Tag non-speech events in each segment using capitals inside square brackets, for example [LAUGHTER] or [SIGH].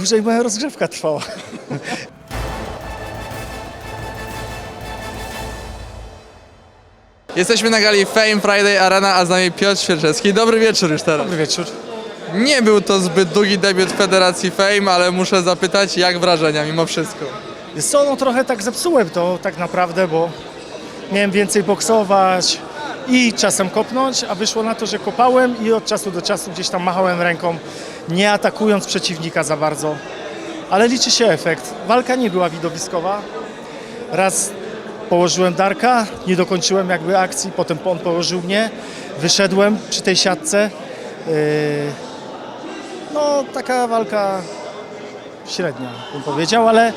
dłużej moja rozgrzewka trwała. Jesteśmy na gali Fame Friday Arena, a z nami Piotr Świerczewski. Dobry wieczór już teraz. Dobry wieczór. Nie był to zbyt długi debiut w Federacji Fame, ale muszę zapytać, jak wrażenia mimo wszystko? Wiesz co, no trochę tak zepsułem to tak naprawdę, bo miałem więcej boksować i czasem kopnąć, a wyszło na to, że kopałem i od czasu do czasu gdzieś tam machałem ręką, nie atakując przeciwnika za bardzo. Ale liczy się efekt. Walka nie była widowiskowa. Raz położyłem Darka, nie dokończyłem jakby akcji, potem on położył mnie, wyszedłem przy tej siatce. Yy, No, taka walka średnia, bym powiedział, ale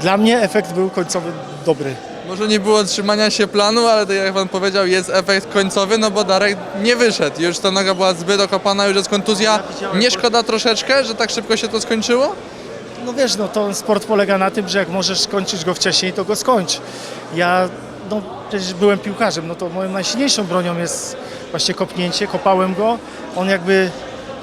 dla mnie efekt był końcowy dobry. Może nie było trzymania się planu, ale tak jak pan powiedział, jest efekt końcowy, no bo Darek nie wyszedł. Już ta noga była zbyt okopana, już jest kontuzja. Nie szkoda troszeczkę, że tak szybko się to skończyło? No wiesz, no to sport polega na tym, że jak możesz skończyć go wcześniej, to go skończ. Ja, no przecież byłem piłkarzem, no to moją najsilniejszą bronią jest właśnie kopnięcie, kopałem go. On jakby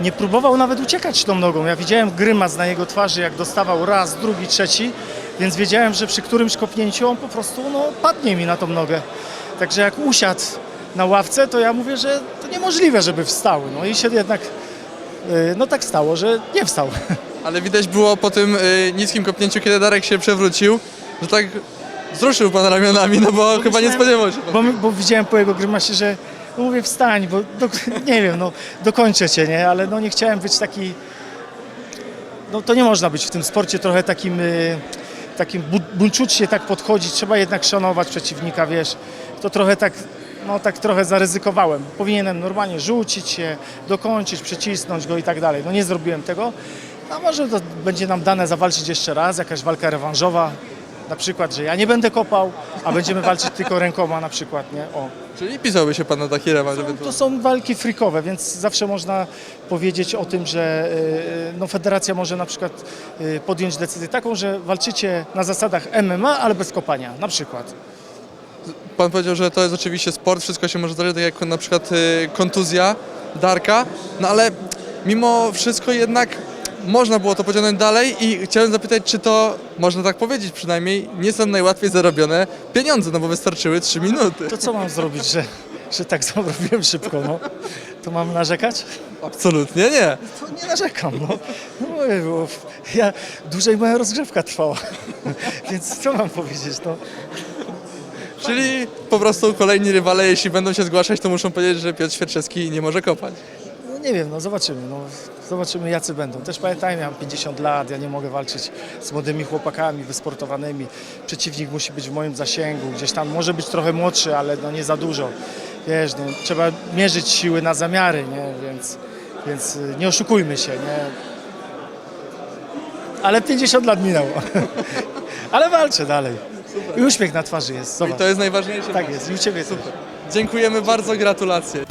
nie próbował nawet uciekać tą nogą. Ja widziałem grymas na jego twarzy, jak dostawał raz, drugi, trzeci, więc wiedziałem, że przy którymś kopnięciu on po prostu no, padnie mi na tą nogę. Także jak usiadł na ławce, to ja mówię, że to niemożliwe, żeby wstał. No i się jednak, yy, no tak stało, że nie wstał. [LAUGHS] Ale widać było po tym y, niskim kopnięciu, kiedy Darek się przewrócił, że tak wzruszył pan ramionami, no bo chyba nie spodziewał się. Bo, bo widziałem po jego grymasie, że no mówię wstań, bo do, [LAUGHS] nie wiem, no dokończę cię, nie? Ale no nie chciałem być taki, no to nie można być w tym sporcie trochę takim, y, takim bu- buńczucznie tak podchodzić, trzeba jednak szanować przeciwnika, wiesz, to trochę tak, no tak trochę zaryzykowałem. Powinienem normalnie rzucić się, dokończyć, przycisnąć go i tak dalej. No nie zrobiłem tego, a może to będzie nam dane zawalczyć jeszcze raz, jakaś walka rewanżowa, na przykład, że ja nie będę kopał, a będziemy walczyć tylko rękoma na przykład, nie? O. Czyli pisałby się pan na taki rewanż, to... To są walki frikowe, więc zawsze można powiedzieć o tym, że y, no, federacja może na przykład y, podjąć decyzję taką, że walczycie na zasadach MMA, ale bez kopania, na przykład. Pan powiedział, że to jest oczywiście sport, wszystko się może zdarzyć, tak jak na przykład y, kontuzja Darka, no ale mimo wszystko jednak można było to pociągnąć dalej i chciałem zapytać, czy to, można tak powiedzieć przynajmniej, nie są najłatwiej zarobione pieniądze, no bo wystarczyły 3 minuty. To co mam zrobić, że, że tak zrobiłem szybko, no? To mam narzekać? Absolutnie nie. To nie narzekam, no. no mówię, bo ja, dłużej moja rozgrzewka trwała, [LAUGHS] więc co mam powiedzieć, no? Czyli po prostu kolejni rywale, jeśli będą się zgłaszać, to muszą powiedzieć, że Piotr Świerczewski nie może kopać. Nie wiem, no zobaczymy. No, zobaczymy jacy będą. Też pamiętajmy, ja mam 50 lat, ja nie mogę walczyć z młodymi chłopakami, wysportowanymi. Przeciwnik musi być w moim zasięgu, gdzieś tam może być trochę młodszy, ale no nie za dużo. Wiesz, no, trzeba mierzyć siły na zamiary, nie? Więc, więc y, nie oszukujmy się, nie? Ale 50 lat minęło. [LAUGHS] ale walczę dalej. I uśmiech na twarzy jest, I zobacz. to jest najważniejsze. Tak jest, i u Ciebie też. Dziękujemy bardzo, gratulacje.